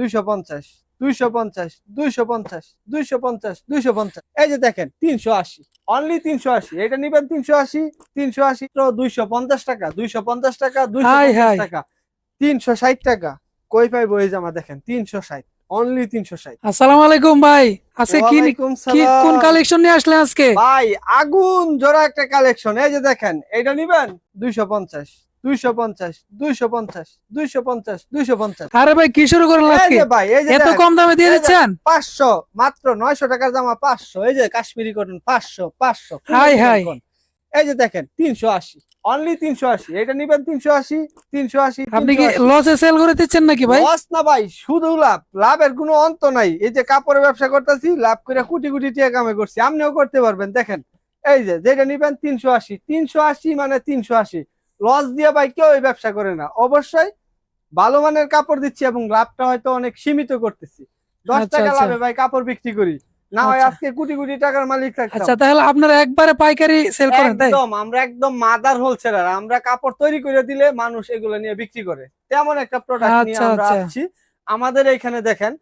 দুইশো পঞ্চাশ দুইশো পঞ্চাশ দুইশো পঞ্চাশ দুইশো পঞ্চাশ দুইশো পঞ্চাশ। এই যে দেখেন তিনশো আশি। অনলি তিনশো আশি। এটা নিবেন তিনশো আশি তিনশো আশি তো দুইশো পঞ্চাশ টাকা দুইশো পঞ্চাশ টাকা দুইশো। টাকা তিনশো ষাট টাকা। কই পাই বই জামা দেখেন তিনশো ষাট। অনলি তিনশো ষাট। আসসালামু আলাইকুম ভাই আজকে কি কোন কালেকশন নিয়ে আসলেন আজকে? ভাই আগুন জোড়া একটা কালেকশন এই যে দেখেন এইটা নিবেন? দুইশো পঞ্চাশ দুইশো পঞ্চাশ দুইশো পঞ্চাশ দুইশো পঞ্চাশ দুইশো পঞ্চাশ। আরে ভাই কি শুরু করলেন এই আজকে? যে ভাই এই যে এত কম দামে দিয়ে দিচ্ছেন? পাঁচশো মাত্র নয়শো টাকার জামা পাঁচশো। এই যে কাশ্মীরি কটন পাঁচশো পাঁচশো। হাই, হাই। এই যে দেখেন তিনশো আশি। অনলি তিনশো আশি। এটা নিবেন তিনশো আশি তিনশো আশি আপনি কি লসে সেল করে দিচ্ছেন নাকি ভাই? লস না ভাই শুধু লাভ। লাভের কোনো অন্ত নাই। এই যে কাপড়ের ব্যবসা করতেছি লাভ করে কোটি কোটি টাকা কামে করছি। আপনিও করতে পারবেন। দেখেন এই যে যেটা নিবেন তিনশো আশি। তিনশো আশি মানে তিনশো আশি। লস দিয়ে ভাই কেউ এই ব্যবসা করে না। অবশ্যই ভালো মানের কাপড় দিচ্ছি এবং লাভটা হয়তো অনেক সীমিত করতেছি। দশ আচ্ছা, টাকা আচ্ছা। লাভে ভাই কাপড় বিক্রি করি। না হয় আচ্ছা। আজকে কোটি কোটি টাকার মালিক আচ্ছা তাহলে আপনারা একবারে পাইকারি সেল করেন তাই? একদম আমরা একদম মাদার হোলসেলার আমরা কাপড় তৈরি করে দিলে মানুষ এগুলো নিয়ে বিক্রি করে। তেমন একটা প্রোডাক্ট নিয়ে আমরা। আসছি। আমাদের এখানে দেখেন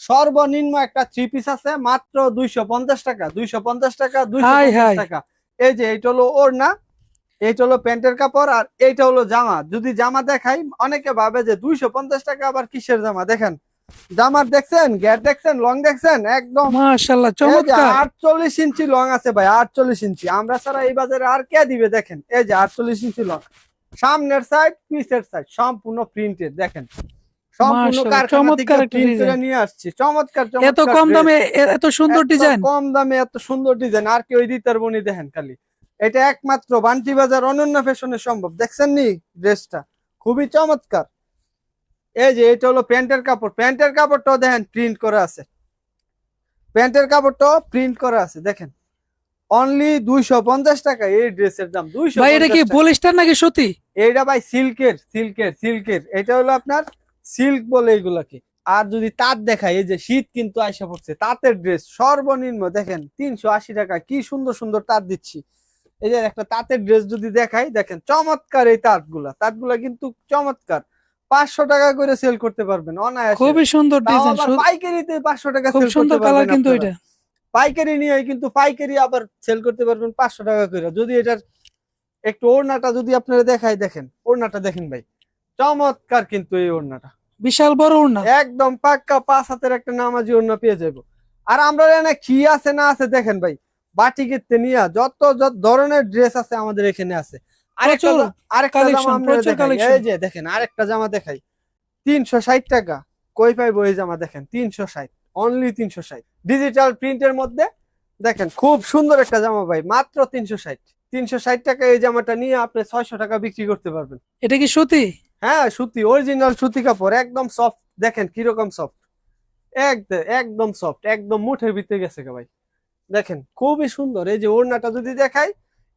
সর্বনিম্ন একটা থ্রি পিস আছে মাত্র দুইশো পঞ্চাশ টাকা দুইশো পঞ্চাশ টাকা দুইশো। টাকা। এই যে এইটা হলো ওড়না। এইটা হলো প্যান্টের কাপড় আর এইটা হলো জামা। যদি জামা দেখাই অনেকে ভাবে যে দুইশো পঞ্চাশ টাকা আবার কিসের জামা? দেখেন জামার দেখছেন গ্যাট দেখছেন লং দেখছেন একদম। মাশাআল্লাহ চমৎকার। আটচল্লিশ ইঞ্চি লং আছে ভাই আটচল্লিশ ইঞ্চি। আমরা ছাড়া এই বাজারে আর কে দিবে দেখেন? এই যে আটচল্লিশ ইঞ্চি লং। সামনের সাইড পিসের সাইড সম্পূর্ণ প্রিন্টেড দেখেন। সম্পূর্ণ মাশাআল্লাহ, কারখানা থেকে চমৎকার প্রিন্ট করে নিয়ে আসছি। চমৎকার এত কম দামে এত সুন্দর ডিজাইন কম দামে এত সুন্দর ডিজাইন আর কেউ দিতে পারব নি দেখেন খালি। এটা একমাত্র বান্টি বাজার অনন্য ফ্যাশনে সম্ভব। দেখছেন নি ড্রেসটা? খুবই চমৎকার। এই যে এটা হলো প্যান্টের কাপড়। প্যান্টের কাপড়টাও দেখেন প্রিন্ট করা আছে। প্যান্টের কাপড়টাও প্রিন্ট করা আছে দেখেন। অনলি দুইশো পঞ্চাশ টাকা এই ড্রেসের দাম দুইশো ভাই এটা কি পলিস্টার নাকি সুতি? এইটা ভাই সিল্কের সিল্কের সিল্কের। এটা হলো আপনার সিল্ক বলে এইগুলাকে। আর যদি তাঁত দেখায় এই যে শীত কিন্তু আইসা পড়ছে তাঁতের ড্রেস সর্বনিম্ন দেখেন তিনশো আশি টাকা। কি সুন্দর সুন্দর তাঁত দিচ্ছি। এই যে একটা তাঁতের ড্রেস যদি দেখাই দেখেন চমৎকার এই তাঁতগুলা তাঁতগুলা কিন্তু চমৎকার। পাঁচশো টাকা করে সেল করতে পারবেন অনায়াসে। খুবই সুন্দর ডিজাইন পাইকারিতে পাঁচশো টাকা খুব সুন্দর কালার কিন্তু এটা। পাইকারি নিয়ে কিন্তু পাইকারি আবার সেল করতে পারবেন পাঁচশো টাকা করে। যদি এটার একটু ওড়নাটা যদি আপনারা দেখাই দেখেন ওড়নাটা দেখেন ভাই। চমৎকার কিন্তু এই ওড়নাটা। বিশাল বড় ওড়না। একদম পাক্কা পাঁচ হাতের একটা নামাজি ওড়না পেয়ে যাব। আর আমরা কি আছে না আছে দেখেন ভাই বাটিকের নিয়ে যত যত ধরনের ড্রেস আছে আমাদের এখানে আছে। আরেকটা জামা। এই যে দেখেন আরেকটা জামা দেখাই। তিনশো ষাট টাকা। কই পাইবো এই জামা দেখেন তিনশো ষাট। অনলি তিনশো ষাট। ডিজিটাল প্রিন্টের মধ্যে দেখেন খুব সুন্দর একটা জামা ভাই মাত্র তিনশো ষাট। তিনশো ষাট টাকা এই জামাটা নিয়ে আপনি ছয়শো টাকা বিক্রি করতে পারবেন। এটা কি সুতি? হ্যাঁ সুতি অরিজিনাল সুতি কাপড় একদম সফট দেখেন কীরকম সফট একদম সফট একদম মুঠের ভিতরে গেছে ভাই। দেখেন খুবই সুন্দর। এই যে ওড়নাটা যদি দেখাই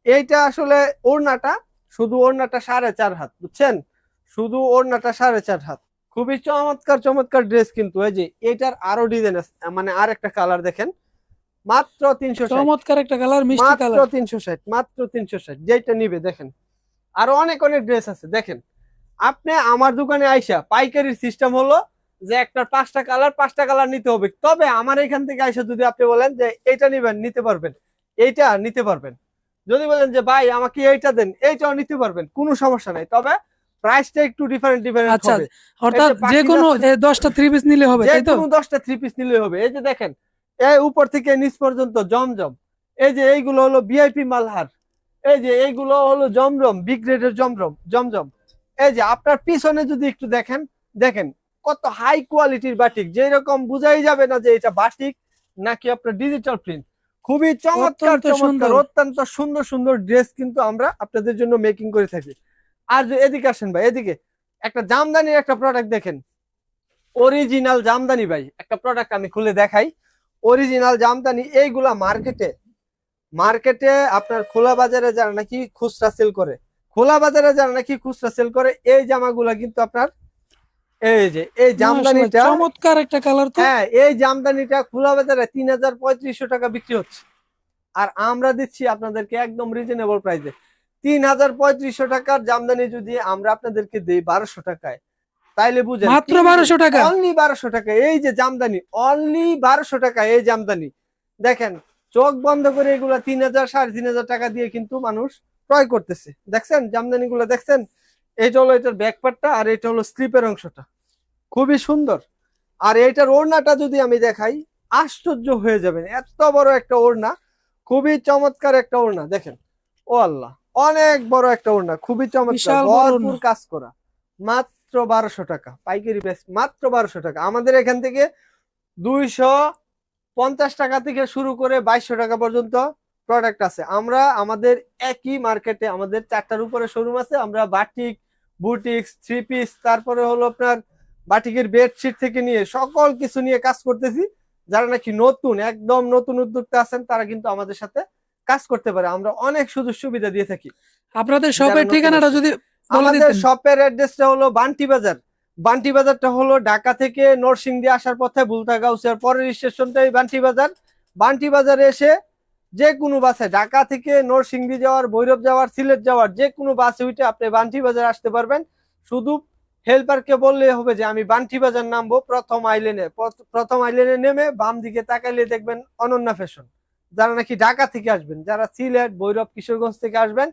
এইটা আসলে ওড়নাটা শুধু ওড়নাটা সাড়ে চার হাত বুঝছেন? শুধু ওড়নাটা সাড়ে চার হাত। খুবই চমৎকার চমৎকার ড্রেস কিন্তু। এই যে এটার আরও ডিজাইন আছে মানে আর একটা কালার দেখেন। মাত্র তিনশো চমৎকার একটা কালার মাত্র তিনশো ষাট মাত্র তিনশো ষাট। যেটা নিবে দেখেন। আরও অনেক অনেক ড্রেস আছে দেখেন। আপনি আমার দোকানে আইসা পাইকারির সিস্টেম হলো যে একটা পাঁচটা কালার পাঁচটা কালার নিতে হবে। তবে আমার এখান থেকে আইসা যদি আপনি বলেন যে এইটা নিবেন নিতে পারবেন। এইটা নিতে পারবেন। যদি বলেন যে ভাই আমাকে এইটা দেন এইটাও নিতে পারবেন কোনো সমস্যা নাই। তবে প্রাইসটা একটু ডিফারেন্ট ডিফারেন্ট আচ্ছা, অর্থাৎ যে কোনো যাচ্ছে- এ, দশটা থ্রি পিস নিলে হবে যে তাই তো? কোনো দশটা থ্রি পিস নিলে হবে। এই যে দেখেন এই উপর থেকে নিচ পর্যন্ত জমজম। এই যে এইগুলো হলো ভিআইপি মালহার। এই যে এইগুলো হলো জমজম বিগ গ্রেডের জমজম জমজম। এই যে আপনার পিছনে যদি একটু দেখেন দেখেন কত হাই কোয়ালিটির বাটিক যেরকম বুঝাই যাবে না যে এটা বাটিক নাকি আপনার ডিজিটাল প্রিন্ট খুবই চমৎকার চমৎকার সুন্দর। অত্যন্ত সুন্দর সুন্দর ড্রেস কিন্তু আমরা আপনাদের জন্য মেকিং করে থাকি। আর যে এদিকে আসেন ভাই এদিকে। একটা জামদানির একটা প্রোডাক্ট দেখেন। অরিজিনাল জামদানি ভাই একটা প্রোডাক্ট আমি খুলে দেখাই। অরিজিনাল জামদানি এইগুলা মার্কেটে মার্কেটে আপনার খোলা বাজারে যারা নাকি খুচরা সেল করে খোলা বাজারে যারা নাকি খুচরা সেল করে এই জামাগুলা কিন্তু আপনার এই যে এই জামদানিটা চমৎকার একটা কালার তো। হ্যাঁ এই জামদানিটা খোলা বাজারে তিন হাজার পঁয়ত্রিশশো টাকা বিক্রি হচ্ছে। আর আমরা দিচ্ছি আপনাদেরকে একদম রিজনেবল প্রাইসে তিন হাজার পঁয়ত্রিশশো টাকার জামদানি যদি আমরা আপনাদেরকে দিই বারোশো টাকায় তাইলে বুঝেন মাত্র বারোশো টাকা। অনলি বারোশো টাকা। এই যে জামদানি অনলি বারোশো টাকা এই জামদানি। দেখেন চোখ বন্ধ করে এগুলা তিন হাজার সাড়ে তিন হাজার টাকা দিয়ে কিন্তু মানুষ ক্রয় করতেছে। দেখছেন? জামদানি গুলো দেখছেন? এইটা হলো এটার ব্যাকপার্টটা আর এটা হলো স্লিপের অংশটা। খুবই সুন্দর। আর এইটার ওড়নাটা যদি আমি দেখাই আশ্চর্য হয়ে যাবেন। এত বড় একটা ওড়না খুবই চমৎকার একটা ওড়না দেখেন। ও আল্লাহ অনেক বড় একটা ওড়না খুবই চমৎকার ভরপুর কাজ করা। মাত্র বারোশো টাকা পাইকারি বেশ মাত্র বারোশো টাকা। আমাদের এখান থেকে দুইশো পঞ্চাশ টাকা থেকে শুরু করে বাইশশো টাকা পর্যন্ত প্রোডাক্ট আছে। আমরা আমাদের একই মার্কেটে আমাদের চারটার উপরে শোরুম আছে আমরা বাটিক বুটিক্স থ্রি পিস তারপরে হলো আপনার বাটিকের বেডশিট থেকে নিয়ে সকল কিছু নিয়ে কাজ করতেছি। যারা নাকি নতুন একদম নতুন উদ্যোক্তা আছেন তারা কিন্তু আমাদের সাথে কাজ করতে পারে। আমরা অনেক সুযোগ সুবিধা দিয়ে থাকি। আপনাদের শপের ঠিকানাটা যদি আমাদের শপের অ্যাড্রেসটা হলো বান্টি বাজার। বান্টি বাজারটা হলো ঢাকা থেকে নরসিংদী আসার পথে বুলতা গাউসিয়ার পরের স্টেশনটাই বান্টি বাজার। বান্টি বাজারে এসে যে কোনো বাসে, ঢাকা থেকে নরসিংদী যাওয়ার, ভৈরব যাওয়ার, সিলেট যাওয়ার, যে কোনো বাসে উঠে আপনি বান্টি বাজার আসতে পারবেন। শুধু হেল্পারকে বললে হবে যে, আমি বান্টি বাজার নামবো প্রথম আইলেনে। প্রথম আইলেনে নেমে বাম দিকে তাকাইলে দেখবেন অনন্যা ফ্যাশন। যারা নাকি ঢাকা থেকে আসবেন, যারা সিলেট, ভৈরব, কিশোরগঞ্জ থেকে আসবেন,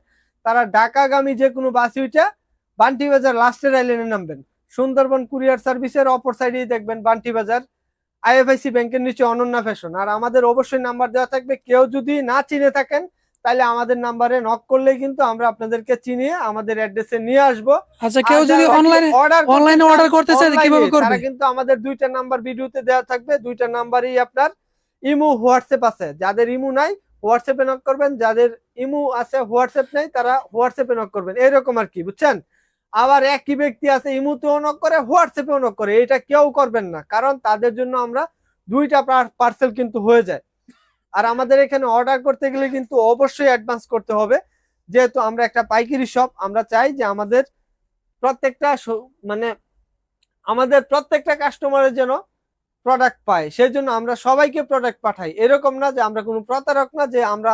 তারা ঢাকাগামী যে কোনো বাসে উঠে বান্টি বাজার লাস্টের আইলেনে নামবেন। সুন্দরবন কুরিয়ার সার্ভিসের অপর সাইডেই দেখবেন বান্টি বাজার। আইএফআইসি ব্যাংকের নিচে অনন্যা ফ্যাশন। আর আমাদের অবশ্যই নাম্বার দেওয়া থাকবে। কেউ যদি না চিনে থাকেন তাহলে আমাদের নাম্বারে নক করলেই কিন্তু আমরা আপনাদেরকে চিনিয়ে আমাদের অ্যাড্রেসে নিয়ে আসব। আচ্ছা কেউ যদি অনলাইনে অর্ডার অনলাইনে অর্ডার করতে চায় কীভাবে করবে? তারা কিন্তু আমাদের দুইটা নাম্বার ভিডিওতে দেওয়া থাকবে। দুইটা নাম্বারই আপনার ইমু হোয়াটসঅ্যাপ আছে। যাদের ইমু নাই হোয়াটসঅ্যাপে নক করবেন। যাদের ইমু আছে হোয়াটসঅ্যাপ নেই তারা হোয়াটসঅ্যাপে নক করবেন। এরকম আর কি বুঝছেন? আবার একই ব্যক্তি আছে ইমুতেও নক করে হোয়াটসঅ্যাপেও নক করে। এটা কেউ করবেন না, কারণ তাদের জন্য আমরা দুইটা পার্সেল কিন্তু হয়ে যায়। আর আমাদের এখানে অর্ডার করতে গেলে কিন্তু অবশ্যই অ্যাডভান্স করতে হবে। যেহেতু আমরা একটা পাইকারি শপ আমরা চাই যে আমাদের প্রত্যেকটা মানে আমাদের প্রত্যেকটা কাস্টমারের যেন প্রোডাক্ট পায়। সেই জন্য আমরা সবাইকে প্রোডাক্ট পাঠাই। এরকম না যে আমরা কোনো প্রতারক না, যে আমরা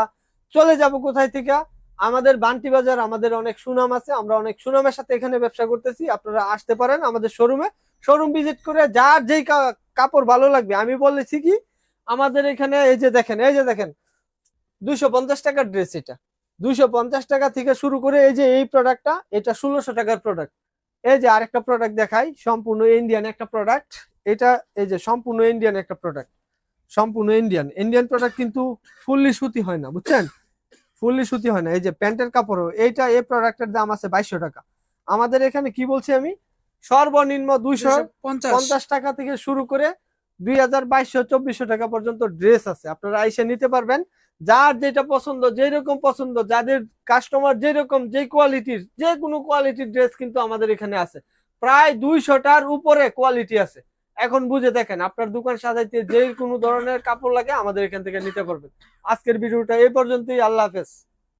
চলে যাব কোথায় থেকে আমাদের বান্টি বাজার, আমাদের অনেক সুনাম আছে, আমরা অনেক সুনামের সাথে এখানে ব্যবসা করতেছি। আপনারা আসতে পারেন আমাদের শোরুমে শোরুম ভিজিট করে যার যেই কাপড় ভালো লাগবে, আমি বলেছি কি, আমাদের এখানে এই যে দেখেন, এই যে দেখেন, দুইশো পঞ্চাশ টাকার ড্রেস এটা। দুইশো পঞ্চাশ টাকা থেকে শুরু করে এই যে এই প্রোডাক্টটা এটা ষোলোশো টাকার প্রোডাক্ট এই যে আরেকটা প্রোডাক্ট দেখাই, সম্পূর্ণ ইন্ডিয়ান একটা প্রোডাক্ট এটা এই যে সম্পূর্ণ ইন্ডিয়ান একটা প্রোডাক্ট সম্পূর্ণ ইন্ডিয়ান ইন্ডিয়ান প্রোডাক্ট কিন্তু ফুললি সুতি হয় না, বুঝছেন? ফুললি সুতি হয় না এই যে প্যান্টের কাপড় এইটা এই প্রোডাক্টের দাম আছে বাইশশো টাকা। আমাদের এখানে কি বলছি আমি? সর্বনিম্ন দুইশো পঞ্চাশ। টাকা থেকে শুরু করে দুই হাজার বাইশশো চব্বিশশো টাকা পর্যন্ত ড্রেস আছে। আপনারা আইসে নিতে পারবেন। যার যেটা পছন্দ যেই রকম পছন্দ যাদের কাস্টমার যেরকম যে কোয়ালিটির যে কোনো কোয়ালিটির ড্রেস কিন্তু আমাদের এখানে আছে। প্রায় দুইশোটার উপরে কোয়ালিটি আছে। এখন বুঝে দেখেন, আপনার দোকান সাজাইতে যে কোনো ধরনের কাপড় লাগে আমাদের এখান থেকে নিতে পারবেন। আজকের ভিডিওটা এই পর্যন্তই, আল্লাহ হাফেজ।